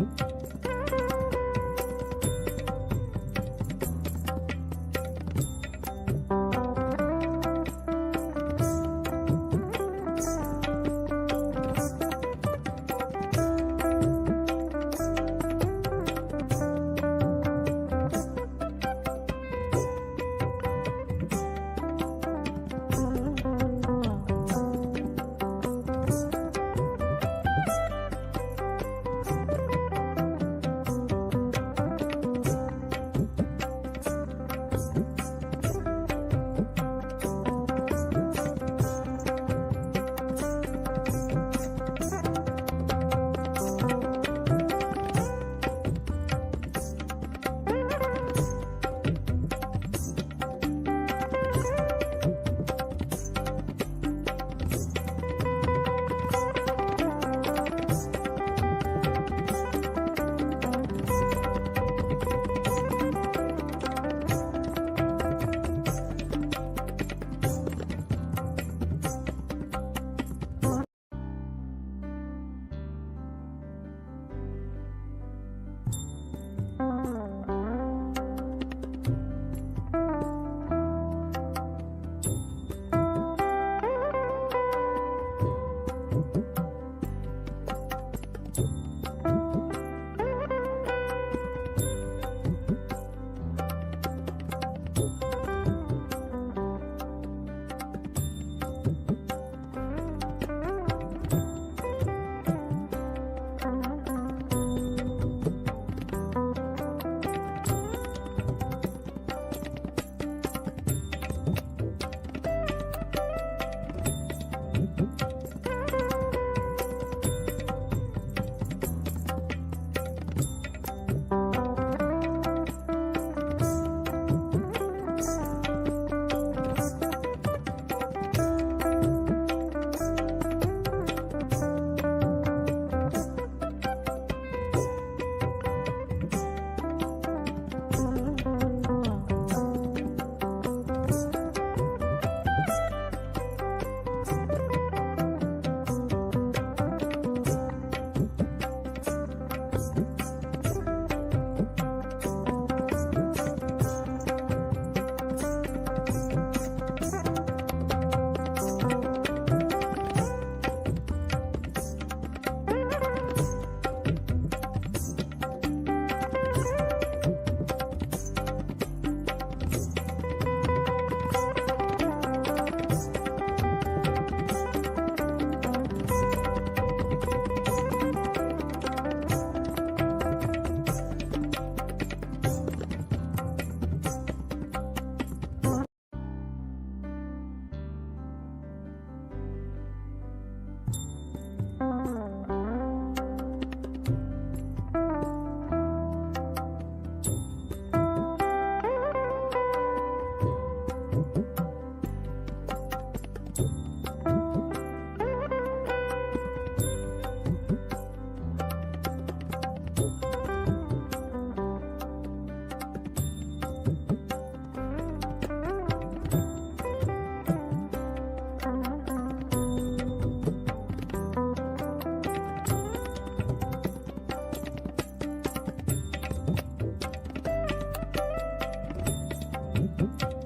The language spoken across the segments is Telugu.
tempo. Mm-hmm. Música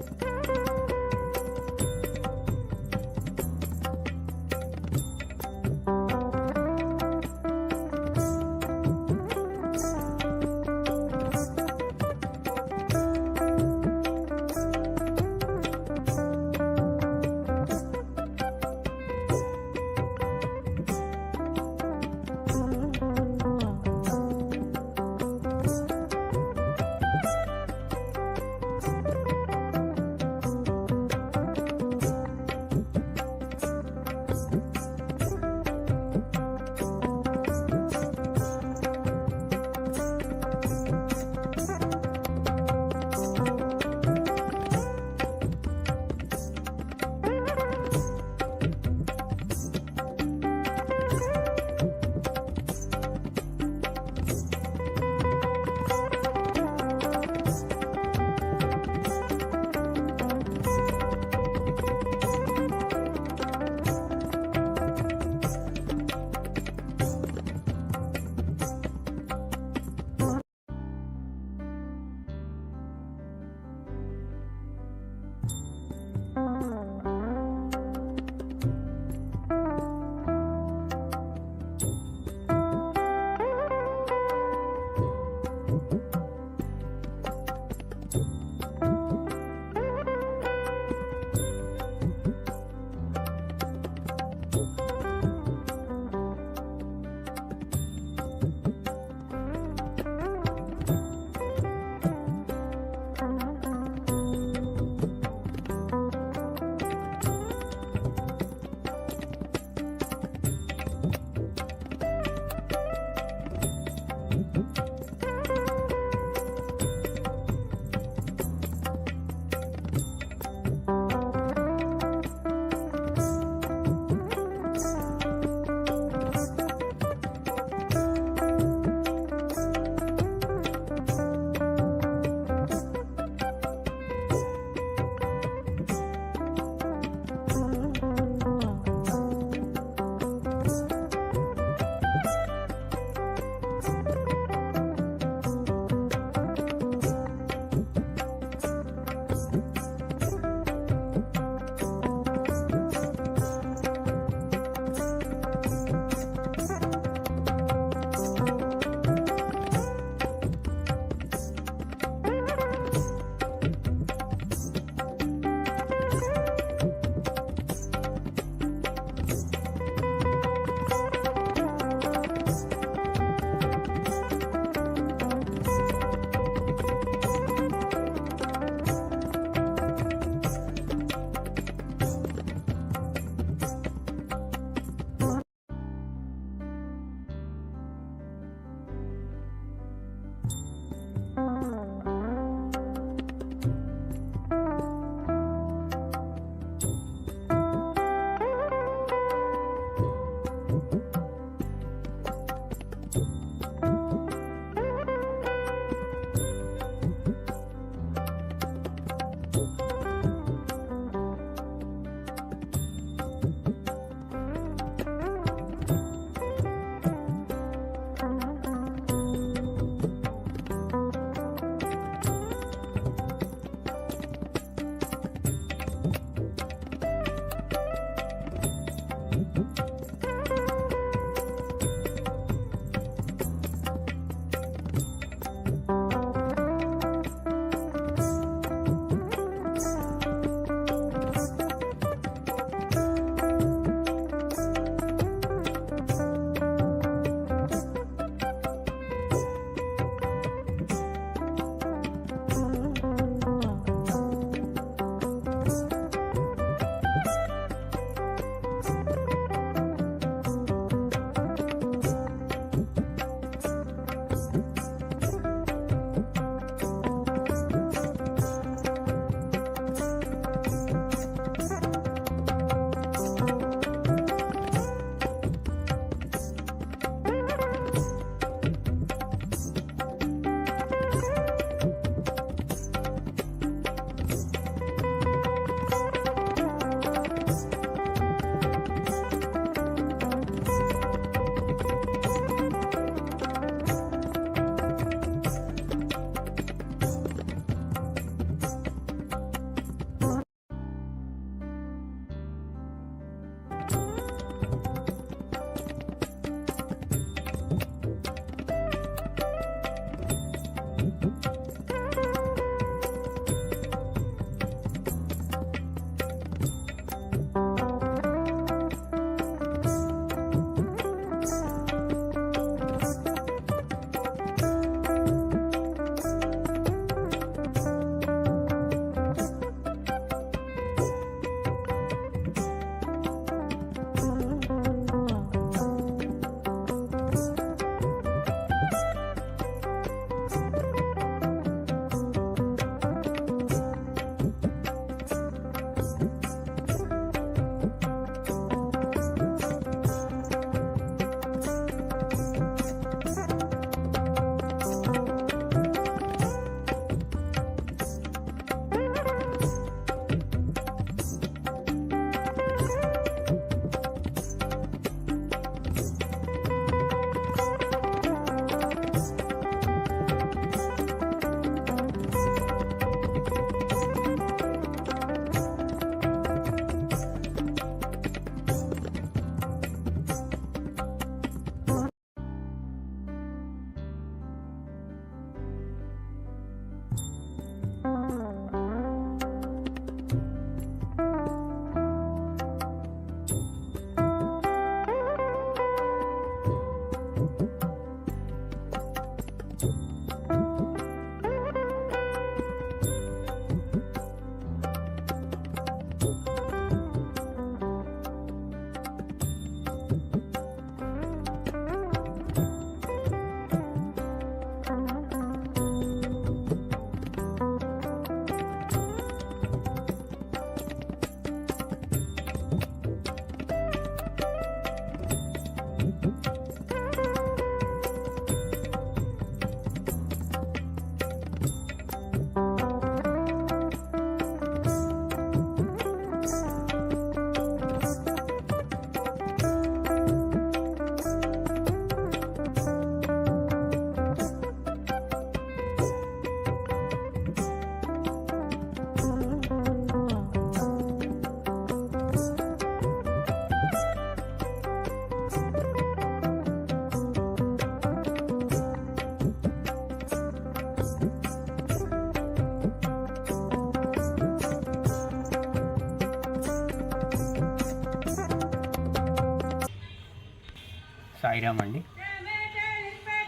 సాయిరామ్ అండి.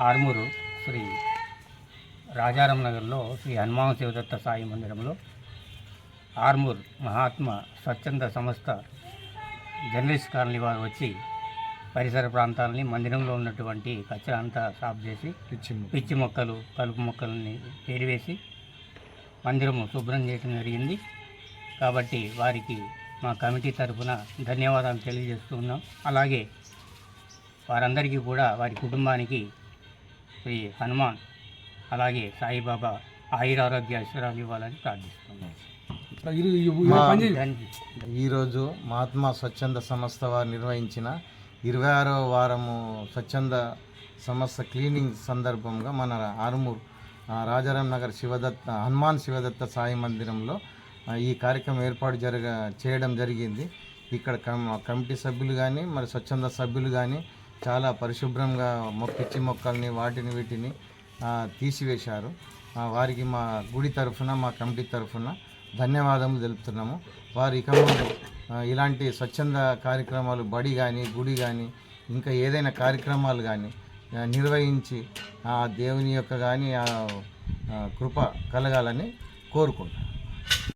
ఆర్మూరు శ్రీ రాజారాం నగర్లో శ్రీ హనుమాన్ శివదత్త సాయి మందిరంలో ఆర్మూర్ మహాత్మా స్వచ్ఛంద సంస్థ జర్నలిస్ట్ కాలనీ వారు వచ్చి పరిసర ప్రాంతాలని మందిరంలో ఉన్నటువంటి కచ్చరా అంతా సాఫ్ చేసి పిచ్చి మొక్కలు. కలుపు మొక్కలని పేరివేసి మందిరము శుభ్రం చేయడం జరిగింది. కాబట్టి వారికి మా కమిటీ తరఫున ధన్యవాదాలు తెలియజేస్తున్నాం అలాగే వారందరికీ కూడా వారి కుటుంబానికి శ్రీ హనుమాన్ అలాగే సాయిబాబా ఆయురారోగ్య ఐశ్వర్యాలు ఇవ్వాలని ప్రార్థిస్తున్నాం. మా ధన్య- ఈరోజు మహాత్మా స్వచ్ఛంద సంస్థ వారు నిర్వహించిన ఇరవై ఆరో వారము స్వచ్ఛంద సంస్థ క్లీనింగ్ సందర్భంగా మన ఆరుమూర్ రాజారాం నగర్ శివదత్త హనుమాన్ శివదత్త సాయి మందిరంలో ఈ కార్యక్రమం ఏర్పాటు జరగ చేయడం జరిగింది. ఇక్కడ కమ్ కమిటీ సభ్యులు కానీ మరి స్వచ్ఛంద సభ్యులు కానీ చాలా పరిశుభ్రంగా పిచ్చి మొక్కల్ని వాటిని వీటిని తీసివేశారు. వారికి మా గుడి తరఫున మా కమిటీ తరఫున ధన్యవాదములు తెలుపుతున్నాము. వారు ఇక ముందు ఇలాంటి స్వచ్ఛంద కార్యక్రమాలు బడి కానీ గుడి కానీ ఇంకా ఏదైనా కార్యక్రమాలు కానీ నిర్వహించి ఆ దేవుని యొక్క కానీ ఆ, కృప కలగాలని కోరుకుంటాను